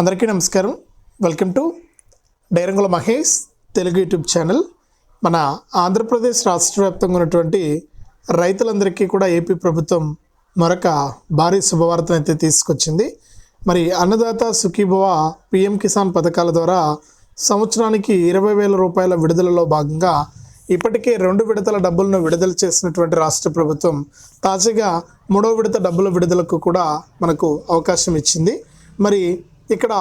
అందరికీ నమస్కారం. Welcome to డైరంగుల మహేష్ తెలుగు యూట్యూబ్ ఛానల్. మన ఆంధ్రప్రదేశ్ రాష్ట్ర వ్యాప్తంగా ఉన్నటువంటి రైతులందరికీ కూడా ఏపీ ప్రభుత్వం మరొక భారీ శుభవార్తను అయితే తీసుకొచ్చింది. మరి అన్నదాత సుఖీభవ పిఎం కిసాన్ పథకాల ద్వారా సంవత్సరానికి ఇరవై వేల రూపాయల విడుదలలో భాగంగా ఇప్పటికే రెండు విడతల డబ్బులను విడుదల చేసినటువంటి రాష్ట్ర ప్రభుత్వం తాజాగా మూడో విడత డబ్బుల విడుదలకు కూడా మనకు అవకాశం ఇచ్చింది. మరి ఇక్కడ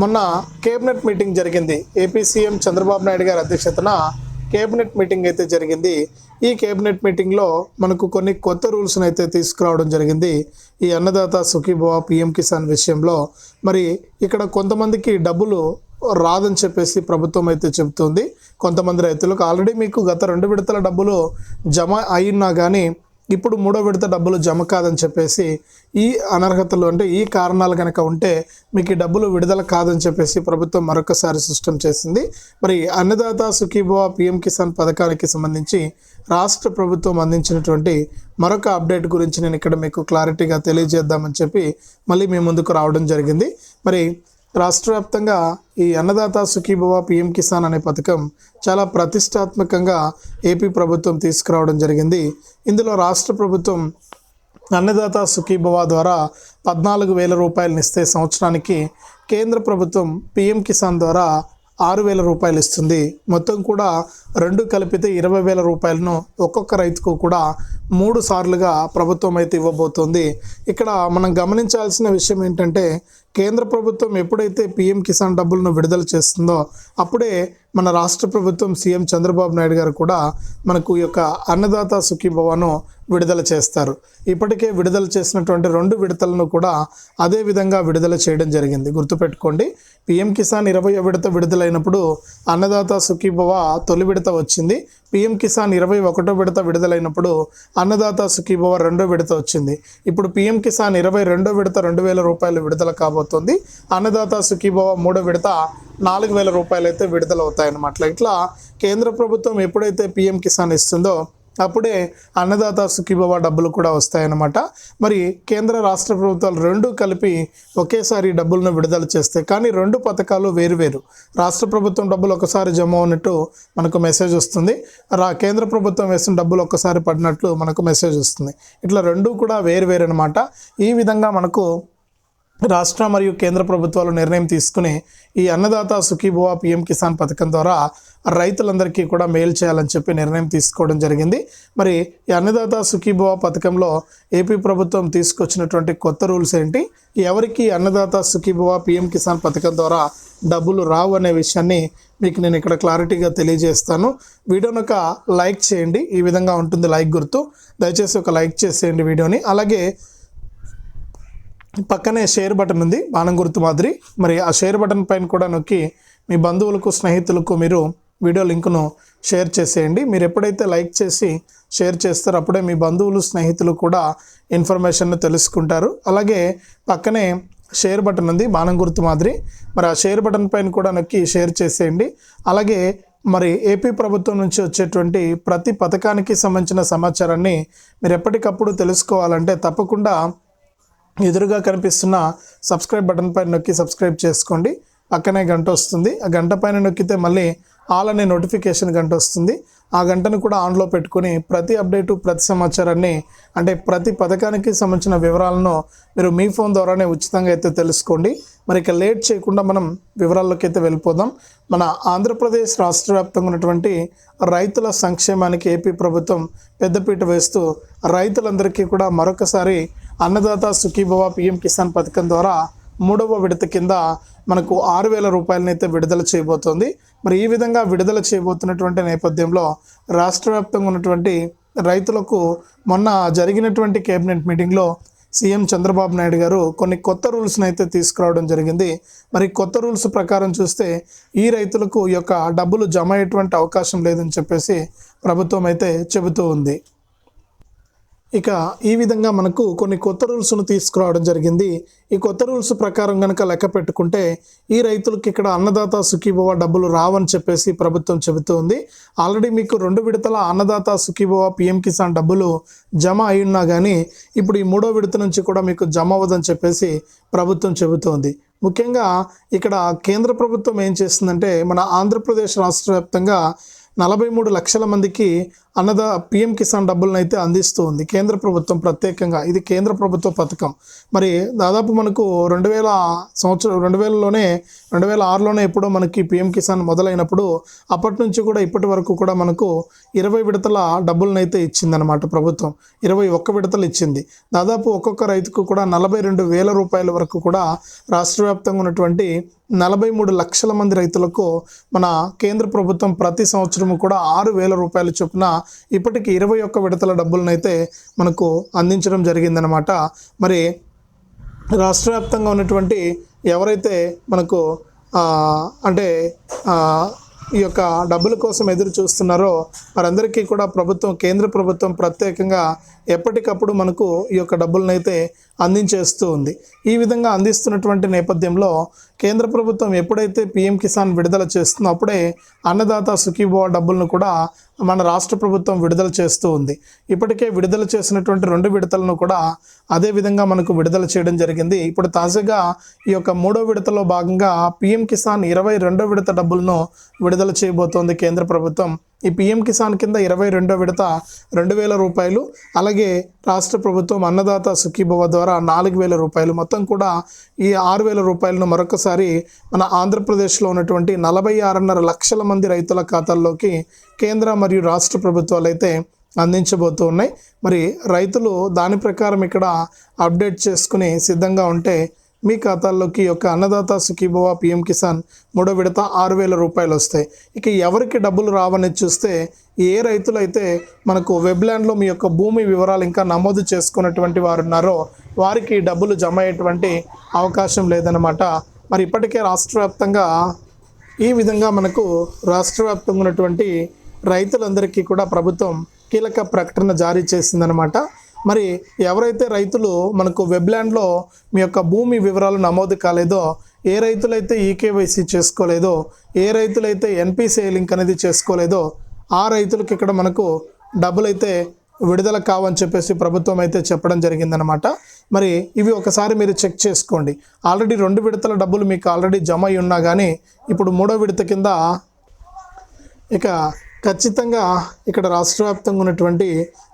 మొన్న కేబినెట్ మీటింగ్ జరిగింది. ఏపీ సీఎం చంద్రబాబు నాయుడు గారి అధ్యక్షతన కేబినెట్ మీటింగ్ అయితే జరిగింది. ఈ కేబినెట్ మీటింగ్లో మనకు కొన్ని కొత్త రూల్స్ని అయితే తీసుకురావడం జరిగింది. ఈ అన్నదాత సుఖీభవ పిఎం కిసాన్ విషయంలో మరి ఇక్కడ కొంతమందికి డబ్బులు రాదని చెప్పేసి ప్రభుత్వం అయితే చెబుతుంది. కొంతమంది రైతులకు ఆల్రెడీ మీకు గత రెండు విడతల డబ్బులు జమ అయినా కానీ ఇప్పుడు మూడో విడత డబ్బులు జమ కాదని చెప్పేసి ఈ అనర్హతలు అంటే ఈ కారణాలు కనుక ఉంటే మీకు ఈ డబ్బులు విడుదల కాదని చెప్పేసి ప్రభుత్వం మరొకసారి స్పష్టం చేసింది. మరి అన్నదాత సుఖీభవ పిఎం కిసాన్ పథకానికి సంబంధించి రాష్ట్ర ప్రభుత్వం అందించినటువంటి మరొక అప్డేట్ గురించి నేను ఇక్కడ మీకు క్లారిటీగా తెలియజేద్దామని చెప్పి మళ్ళీ మీ ముందుకు రావడం జరిగింది. మరి రాష్ట్ర వ్యాప్తంగా ఈ అన్నదాత సుఖీభవ పిఎం కిసాన్ అనే పథకం చాలా ప్రతిష్టాత్మకంగా ఏపీ ప్రభుత్వం తీసుకురావడం జరిగింది. ఇందులో రాష్ట్ర ప్రభుత్వం అన్నదాత సుఖీభవ ద్వారా పద్నాలుగు వేల రూపాయలను ఇస్తే సంవత్సరానికి కేంద్ర ప్రభుత్వం పిఎం కిసాన్ ద్వారా ఆరు వేల రూపాయలు ఇస్తుంది. మొత్తం కూడా రెండు కలిపితే ఇరవై వేల రూపాయలను ఒక్కొక్క రైతుకు కూడా మూడు సార్లుగా ప్రభుత్వం అయితే ఇవ్వబోతోంది. ఇక్కడ మనం గమనించాల్సిన విషయం ఏంటంటే కేంద్ర ప్రభుత్వం ఎప్పుడైతే పిఎం కిసాన్ డబ్బులను విడుదల చేస్తుందో అప్పుడే మన రాష్ట్ర ప్రభుత్వం సీఎం చంద్రబాబు నాయుడు గారు కూడా మనకు యొక్క అన్నదాత సుఖీభవను విడుదల చేస్తారు. ఇప్పటికే విడుదల చేసినటువంటి రెండు విడతలను కూడా అదే విధంగా విడుదల చేయడం జరిగింది. గుర్తుపెట్టుకోండి పిఎం కిసాన్ ఇరవై విడత విడుదలైనప్పుడు అన్నదాత సుఖీభవ తొలి విడత వచ్చింది. పిఎం కిసాన్ ఇరవై ఒకటో విడత విడుదలైనప్పుడు అన్నదాత సుఖీభవ రెండో విడత వచ్చింది. ఇప్పుడు పిఎం కిసాన్ ఇరవై రెండో విడత రెండు వేల రూపాయలు విడుదల కాబోతోంది. అన్నదాత సుఖీభవ మూడో విడత నాలుగు వేల రూపాయలు అయితే విడుదలవుతాయన్నమాట ఇట్లా కేంద్ర ప్రభుత్వం ఎప్పుడైతే పిఎం కిసాన్ ఇస్తుందో అప్పుడే అన్నదాత సుఖీభవ డబ్బులు కూడా వస్తాయన్నమాట. మరి కేంద్ర రాష్ట్ర ప్రభుత్వాలు రెండు కలిపి ఒకేసారి డబ్బులను విడుదల చేస్తాయి కానీ రెండు పథకాలు వేరువేరు రాష్ట్ర ప్రభుత్వం డబ్బులు ఒకసారి జమ అవునట్టు మనకు మెసేజ్ వస్తుంది. రా కేంద్ర ప్రభుత్వం వేసిన డబ్బులు ఒక్కసారి పడినట్లు మనకు మెసేజ్ వస్తుంది. ఇట్లా రెండు కూడా వేరు వేరు అనమాట ఈ విధంగా మనకు రాష్ట్ర మరియు కేంద్ర ప్రభుత్వాలు నిర్ణయం తీసుకుని ఈ అన్నదాత సుఖీభవ పిఎం కిసాన్ పథకం ద్వారా రైతులందరికీ కూడా మేలు చేయాలని చెప్పి నిర్ణయం తీసుకోవడం జరిగింది. మరి ఈ అన్నదాత సుఖీభవ పథకంలో ఏపీ ప్రభుత్వం తీసుకొచ్చినటువంటి కొత్త రూల్స్ ఏంటి? ఎవరికి అన్నదాత సుఖీభవ పిఎం కిసాన్ పథకం ద్వారా డబ్బులు రావు అనే విషయాన్ని మీకు నేను ఇక్కడ క్లారిటీగా తెలియజేస్తాను. వీడియోను ఒక లైక్ చేయండి. ఈ విధంగా ఉంటుంది లైక్ గుర్తు. దయచేసి ఒక లైక్ చేసేయండి వీడియోని. అలాగే పక్కనే షేర్ బటన్ ఉంది బాణం గుర్తు మాదిరి. మరి ఆ షేర్ బటన్ పైన కూడా నొక్కి మీ బంధువులకు స్నేహితులకు మీరు వీడియో లింకును షేర్ చేసేయండి. మీరు ఎప్పుడైతే లైక్ చేసి షేర్ చేస్తారో అప్పుడే మీ బంధువులు స్నేహితులు కూడా ఇన్ఫర్మేషన్ను తెలుసుకుంటారు. అలాగే పక్కనే షేర్ బటన్ ఉంది బాణం గుర్తు మాదిరి. మరి ఆ షేర్ బటన్ పైన కూడా నొక్కి షేర్ చేసేయండి. అలాగే మరి ఏపీ ప్రభుత్వం నుంచి వచ్చేటువంటి ప్రతి పథకానికి సంబంధించిన సమాచారాన్ని మీరు ఎప్పటికప్పుడు తెలుసుకోవాలంటే తప్పకుండా ఎదురుగా కనిపిస్తున్న సబ్స్క్రైబ్ బటన్ పైన నొక్కి సబ్స్క్రైబ్ చేసుకోండి. పక్కనే గంట వస్తుంది. ఆ గంట పైన నొక్కితే మళ్ళీ ఆల్ అనే నోటిఫికేషన్ గంట వస్తుంది. ఆ గంటను కూడా ఆన్లో పెట్టుకుని ప్రతి అప్డేటు ప్రతి సమాచారాన్ని అంటే ప్రతి పథకానికి సంబంధించిన వివరాలను మీరు మీ ఫోన్ ద్వారానే ఉచితంగా అయితే తెలుసుకోండి. మరి ఇక లేట్ చేయకుండా మనం వివరాల్లోకి అయితే వెళ్ళిపోదాం. మన ఆంధ్రప్రదేశ్ రాష్ట్ర వ్యాప్తంగా ఉన్నటువంటి రైతుల సంక్షేమానికి ఏపీ ప్రభుత్వం పెద్దపీట వేస్తూ రైతులందరికీ కూడా మరొకసారి అన్నదాత సుఖీభవ పిఎం కిసాన్ పథకం ద్వారా మూడవ విడత కింద మనకు ఆరు వేల రూపాయలనైతే విడుదల చేయబోతోంది. మరి ఈ విధంగా విడుదల చేయబోతున్నటువంటి నేపథ్యంలో రాష్ట్ర వ్యాప్తంగా ఉన్నటువంటి రైతులకు మొన్న జరిగినటువంటి కేబినెట్ మీటింగ్లో సీఎం చంద్రబాబు నాయుడు గారు కొన్ని కొత్త రూల్స్ని అయితే తీసుకురావడం జరిగింది. మరి కొత్త రూల్స్ ప్రకారం చూస్తే ఈ రైతులకు ఈ యొక్క డబ్బులు జమ అయ్యేటువంటి అవకాశం లేదని చెప్పేసి ప్రభుత్వం అయితే చెబుతూ ఉంది. ఇక ఈ విధంగా మనకు కొన్ని కొత్త రూల్స్ను తీసుకురావడం జరిగింది. ఈ కొత్త రూల్స్ ప్రకారం కనుక లెక్క పెట్టుకుంటే ఈ రైతులకు ఇక్కడ అన్నదాత సుఖీభవ డబ్బులు రావని చెప్పేసి ప్రభుత్వం చెబుతోంది. ఆల్రెడీ మీకు రెండు విడతల అన్నదాత సుఖీభవ పిఎం కిసాన్ డబ్బులు జమ అయి ఉన్నా కానీ ఇప్పుడు ఈ మూడో విడత నుంచి కూడా మీకు జమ అవ్వదని చెప్పేసి ప్రభుత్వం చెబుతోంది. ముఖ్యంగా ఇక్కడ కేంద్ర ప్రభుత్వం ఏం చేస్తుందంటే మన ఆంధ్రప్రదేశ్ రాష్ట్ర వ్యాప్తంగా నలభై మూడు లక్షల మందికి అన్నద పిఎం కిసాన్ డబ్బులను అయితే అందిస్తూ ఉంది కేంద్ర ప్రభుత్వం ప్రత్యేకంగా ఇది కేంద్ర ప్రభుత్వ పథకం. మరి దాదాపు మనకు రెండు వేల సంవత్సరం రెండు వేలలోనే రెండు వేల ఆరులోనే ఎప్పుడో మనకి పిఎం కిసాన్ మొదలైనప్పుడు అప్పటి నుంచి కూడా ఇప్పటి వరకు కూడా మనకు ఇరవై విడతల డబ్బులను అయితే ఇచ్చిందనమాట ప్రభుత్వం. ఇరవై ఒక్క విడతలు ఇచ్చింది. దాదాపు ఒక్కొక్క రైతుకు కూడా నలభై రెండు వేల రూపాయల వరకు కూడా రాష్ట్ర వ్యాప్తంగా ఉన్నటువంటి నలభై మూడు లక్షల మంది రైతులకు మన కేంద్ర ప్రభుత్వం ప్రతి సంవత్సరము కూడా ఆరు వేల రూపాయల చొప్పున ఇప్పటికి ఇరవై ఒక్క విడతల డబ్బులనైతే మనకు అందించడం జరిగిందనమాట మరి రాష్ట్ర వ్యాప్తంగా ఉన్నటువంటి ఎవరైతే మనకు అంటే ఈ యొక్క డబ్బుల కోసం ఎదురు చూస్తున్నారో వారందరికీ కూడా ప్రభుత్వం కేంద్ర ప్రభుత్వం ప్రత్యేకంగా ఎప్పటికప్పుడు మనకు ఈ యొక్క డబ్బులనైతే అందించేస్తూ ఉంది. ఈ విధంగా అందిస్తున్నటువంటి నేపథ్యంలో కేంద్ర ప్రభుత్వం ఎప్పుడైతే పిఎం కిసాన్ విడుదల చేస్తుందో అప్పుడే అన్నదాత సుఖీభవ డబ్బులను కూడా మన రాష్ట్ర ప్రభుత్వం విడుదల చేస్తూ ఉంది. ఇప్పటికే విడుదల చేసినటువంటి రెండు విడతలను కూడా అదే విధంగా మనకు విడుదల చేయడం జరిగింది. ఇప్పుడు తాజాగా ఈ యొక్క మూడో విడతలో భాగంగా పిఎం కిసాన్ ఇరవై రెండో విడత డబ్బులను విడుదల చేయబోతోంది కేంద్ర ప్రభుత్వం. ఈ పిఎం కిసాన్ కింద ఇరవై రెండో విడత రెండు వేల రూపాయలు అలాగే రాష్ట్ర ప్రభుత్వం అన్నదాత సుఖీభవ ద్వారా నాలుగు వేల రూపాయలు. మొత్తం కూడా ఈ ఆరు వేల రూపాయలను మరొకసారి మన ఆంధ్రప్రదేశ్లో ఉన్నటువంటి నలభై ఆరున్నర లక్షల మంది రైతుల ఖాతాల్లోకి కేంద్ర మరియు రాష్ట్ర ప్రభుత్వాలు అయితే అందించబోతూ ఉన్నాయి. మరి రైతులు దాని ప్రకారం ఇక్కడ అప్డేట్ చేసుకుని సిద్ధంగా ఉంటే మీ ఖాతాల్లోకి యొక్క అన్నదాత సుఖీభవ పిఎం కిసాన్ మూడో విడత ఆరు వేల రూపాయలు వస్తాయి. ఇక ఎవరికి డబ్బులు రావని చూస్తే ఏ రైతులైతే మనకు వెబ్లాండ్లో మీ యొక్క భూమి వివరాలు ఇంకా నమోదు చేసుకున్నటువంటి వారు ఉన్నారో వారికి డబ్బులు జమ అయ్యేటువంటి అవకాశం లేదనమాట మరి ఇప్పటికే రాష్ట్ర వ్యాప్తంగా ఈ విధంగా మనకు రాష్ట్ర వ్యాప్తంగా ఉన్నటువంటి రైతులందరికీ కూడా ప్రభుత్వం కీలక ప్రకటన జారీ చేసిందనమాట మరి ఎవరైతే రైతులు మనకు వెబ్లాండ్లో మీ యొక్క భూమి వివరాలు నమోదు కాలేదో ఏ రైతులైతే ఈకేవైసీ చేసుకోలేదో ఏ రైతులైతే ఎన్పిసిఐ లింక్ అనేది చేసుకోలేదో ఆ రైతులకు ఇక్కడ మనకు డబ్బులు అయితే విడుదల కావని చెప్పేసి ప్రభుత్వం అయితే చెప్పడం జరిగిందనమాట మరి ఇవి ఒకసారి మీరు చెక్ చేసుకోండి. ఆల్రెడీ రెండు విడతల డబ్బులు మీకు ఆల్రెడీ జమ అయి ఉన్నా కానీ ఇప్పుడు మూడో విడత కింద ఇక ఖచ్చితంగా ఇక్కడ రాష్ట్ర వ్యాప్తంగా ఉన్నటువంటి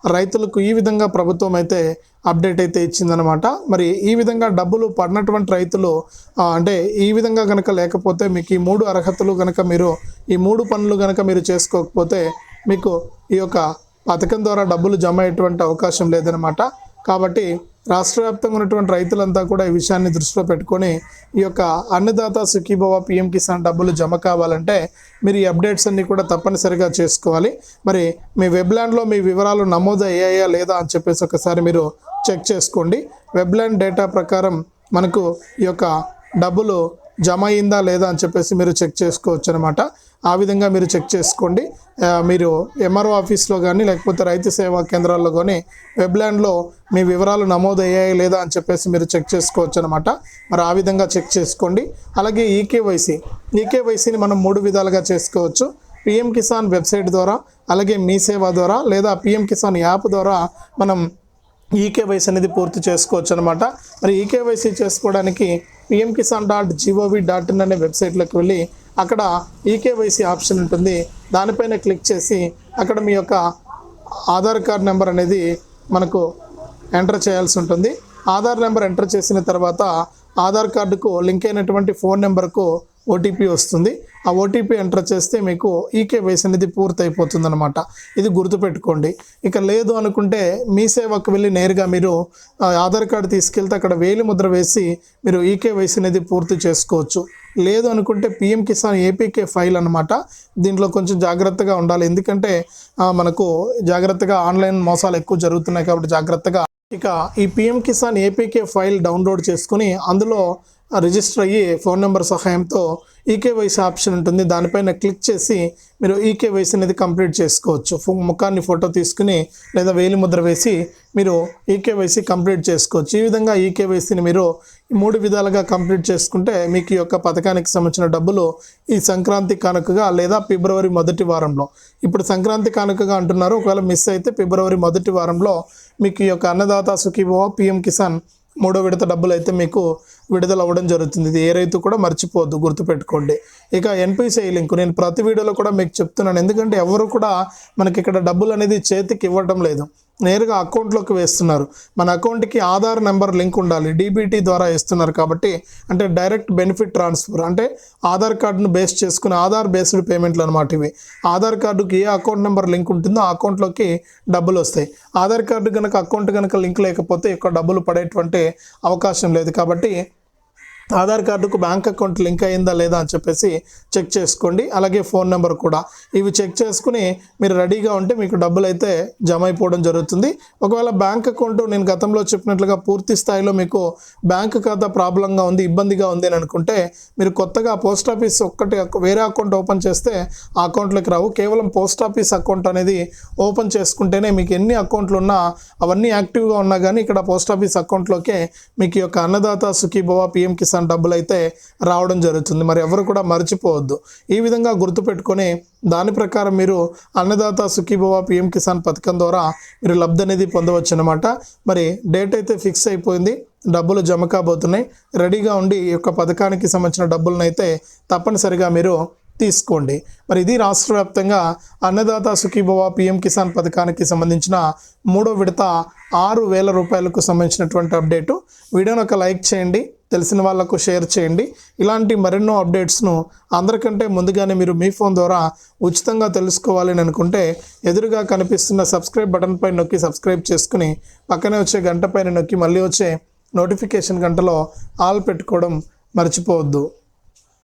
రైతులకు ఈ విధంగా ప్రభుత్వం అయితే అప్డేట్ అయితే ఇచ్చిందనమాట మరి ఈ విధంగా డబ్బులు పడినటువంటి రైతులు అంటే ఈ విధంగా కనుక లేకపోతే మీకు ఈ మూడు అర్హతలు కనుక మీరు ఈ మూడు పనులు కనుక మీరు చేసుకోకపోతే మీకు ఈ యొక్క పథకం ద్వారా డబ్బులు జమ అయ్యేటువంటి అవకాశం లేదనమాట కాబట్టి రాష్ట్ర వ్యాప్తంగా ఉన్నటువంటి రైతులంతా కూడా ఈ విషయాన్ని దృష్టిలో పెట్టుకొని ఈ యొక్క అన్నదాత సుఖీభవ పిఎం కిసాన్ డబ్బులు జమ కావాలంటే మీరు ఈ అప్డేట్స్ అన్నీ కూడా తప్పనిసరిగా చేసుకోవాలి. మరి మీ వెబ్లాండ్లో మీ వివరాలు నమోదు అయ్యాయా లేదా అని చెప్పేసి ఒకసారి మీరు చెక్ చేసుకోండి. వెబ్లాండ్ డేటా ప్రకారం మనకు ఈ యొక్క డబ్బులు జమ అయిందా లేదా అని చెప్పేసి మీరు చెక్ చేసుకోవచ్చు అనమాట ఆ విధంగా మీరు చెక్ చేసుకోండి. మీరు ఎంఆర్ఓ ఆఫీస్లో కానీ లేకపోతే రైతు సేవా కేంద్రాల్లో కానీ వెబ్లాండ్లో మీ వివరాలు నమోదు అయ్యాయి లేదా అని చెప్పేసి మీరు చెక్ చేసుకోవచ్చు అనమాట మరి ఆ విధంగా చెక్ చేసుకోండి. అలాగే ఈకేవైసీ ఈకేవైసీని మనం మూడు విధాలుగా చేసుకోవచ్చు. పిఎం కిసాన్ వెబ్సైట్ ద్వారా అలాగే మీ సేవ ద్వారా లేదా పిఎం కిసాన్ యాప్ ద్వారా మనం ఈకేవైసీ అనేది పూర్తి చేసుకోవచ్చు అనమాట మరి ఈకేవైసీ చేసుకోవడానికి PM Kisan dot gov dot in అనే వెబ్సైట్లోకి వెళ్ళి అక్కడ ఈకేవైసీ ఆప్షన్ ఉంటుంది. దానిపైన క్లిక్ చేసి అక్కడ మీ యొక్క ఆధార్ కార్డ్ నెంబర్ అనేది మనకు ఎంటర్ చేయాల్సి ఉంటుంది. ఆధార్ నెంబర్ ఎంటర్ చేసిన తర్వాత ఆధార్ కార్డుకు లింక్ అయినటువంటి ఫోన్ నెంబర్కు ఓటీపీ వస్తుంది. ఆ ఓటీపీ ఎంటర్ చేస్తే మీకు ఈకేవైసీ అనేది పూర్తయిపోతుంది అనమాట ఇది గుర్తుపెట్టుకోండి. ఇక లేదు అనుకుంటే మీ సేవకు వెళ్ళి నేరుగా మీరు ఆధార్ కార్డు తీసుకెళ్తే అక్కడ వేలి ముద్ర వేసి మీరు ఈకేవైసీ అనేది పూర్తి చేసుకోవచ్చు. లేదు అనుకుంటే పిఎం కిసాన్ ఏపీకే ఫైల్ అనమాట దీంట్లో కొంచెం జాగ్రత్తగా ఉండాలి. ఎందుకంటే మనకు జాగ్రత్తగా ఆన్లైన్ మోసాలు ఎక్కువ జరుగుతున్నాయి కాబట్టి జాగ్రత్తగా ఇక ఈ PM Kisan APK file download చేసుకుని అందులో రిజిస్టర్ అయ్యి ఫోన్ నెంబర్ సహాయంతో ఈకేవైసీ ఆప్షన్ ఉంటుంది. దానిపైన క్లిక్ చేసి మీరు ఈకేవైసీ అనేది కంప్లీట్ చేసుకోవచ్చు. ముఖాన్ని ఫోటో తీసుకుని లేదా వేలి ముద్ర వేసి మీరు ఈకేవైసీ కంప్లీట్ చేసుకోవచ్చు. ఈ విధంగా ఈకేవైసీని మీరు మూడు విధాలుగా కంప్లీట్ చేసుకుంటే మీకు ఈ యొక్క పథకానికి సంబంధించిన డబ్బులు ఈ సంక్రాంతి కానుకగా లేదా ఫిబ్రవరి మొదటి వారంలో. ఇప్పుడు సంక్రాంతి కానుకగా అంటున్నారు. ఒకవేళ మిస్ అయితే ఫిబ్రవరి మొదటి వారంలో మీకు ఈ యొక్క అన్నదాత సుఖీభవ పిఎం కిసాన్ మూడో విడత డబ్బులు అయితే మీకు విడుదల అవ్వడం జరుగుతుంది. ఇది ఏ రైతు కూడా మర్చిపోవద్దు గుర్తుపెట్టుకోండి. ఇక ఎన్పిసిఐ లింక్ నేను ప్రతి వీడియోలో కూడా మీకు చెప్తున్నాను. ఎందుకంటే ఎవరు కూడా మనకి ఇక్కడ డబ్బులు అనేది చేతికి ఇవ్వడం లేదు. నేరుగా అకౌంట్లోకి వేస్తున్నారు. మన అకౌంట్కి ఆధార్ నెంబర్ లింక్ ఉండాలి. డీబీటీ ద్వారా వేస్తున్నారు కాబట్టి అంటే డైరెక్ట్ బెనిఫిట్ ట్రాన్స్ఫర్ అంటే ఆధార్ కార్డును బేస్ చేసుకుని ఆధార్ బేస్డ్ పేమెంట్లు అనమాట ఇవి. ఆధార్ కార్డుకి ఏ అకౌంట్ నెంబర్ లింక్ ఉంటుందో ఆ అకౌంట్లోకి డబ్బులు వస్తాయి. ఆధార్ కార్డు కనుక అకౌంట్ కనుక లింక్ లేకపోతే ఎక్కువ డబ్బులు పడేటువంటి అవకాశం లేదు. కాబట్టి ఆధార్ కార్డుకు బ్యాంక్ అకౌంట్ లింక్ అయిందా లేదా అని చెప్పేసి చెక్ చేసుకోండి. అలాగే ఫోన్ నెంబర్ కూడా. ఇవి చెక్ చేసుకుని మీరు రెడీగా ఉంటే మీకు డబ్బులు అయితే జమ అయిపోవడం జరుగుతుంది. ఒకవేళ బ్యాంక్ అకౌంట్ నేను గతంలో చెప్పినట్లుగా పూర్తి స్థాయిలో మీకు బ్యాంక్ ఖాతా ప్రాబ్లంగా ఉంది ఇబ్బందిగా ఉంది అని అనుకుంటే మీరు కొత్తగా పోస్ట్ ఆఫీస్ ఒక్కటి వేరే అకౌంట్ ఓపెన్ చేస్తే ఆ అకౌంట్లోకి రావు. కేవలం పోస్ట్ ఆఫీస్ అకౌంట్ అనేది ఓపెన్ చేసుకుంటేనే మీకు ఎన్ని అకౌంట్లు ఉన్నా అవన్నీ యాక్టివ్గా ఉన్నా కానీ ఇక్కడ పోస్ట్ ఆఫీస్ అకౌంట్లోకే మీకు యొక్క అన్నదాత సుఖీభవ పిఎం కిసాన్ డబ్బులు అయితే రావడం జరుగుతుంది. మరి ఎవరు కూడా మర్చిపోవద్దు. ఈ విధంగా గుర్తుపెట్టుకొని దాని ప్రకారం మీరు అన్నదాత సుఖీభవ పిఎం కిసాన్ పథకం ద్వారా మీరు లబ్ధి అనేది పొందవచ్చు అనమాట మరి డేట్ అయితే ఫిక్స్ అయిపోయింది. డబ్బులు జమ కాబోతున్నాయి. రెడీగా ఉండి ఈ యొక్క పథకానికి సంబంధించిన డబ్బులను అయితే తప్పనిసరిగా మీరు తీసుకోండి. మరి ఇది రాష్ట్ర వ్యాప్తంగా అన్నదాత సుఖీభవ పిఎం కిసాన్ పథకానికి సంబంధించిన మూడో విడత ఆరు వేల రూపాయలకు సంబంధించినటువంటి అప్డేటు. వీడియోని ఒక లైక్ చేయండి తెలిసిన వాళ్ళకు షేర్ చేయండి. ఇలాంటి మరెన్నో అప్డేట్స్ను అందరికంటే ముందుగానే మీరు మీ ఫోన్ ద్వారా ఉచితంగా తెలుసుకోవాలి అని అనుకుంటే ఎదురుగా కనిపిస్తున్న సబ్స్క్రైబ్ బటన్ పై నొక్కి సబ్స్క్రైబ్ చేసుకుని పక్కనే వచ్చే గంట పైన నొక్కి మళ్ళీ వచ్చే నోటిఫికేషన్ గంటలో ఆల్ పెట్టుకోవడం మర్చిపోవద్దు.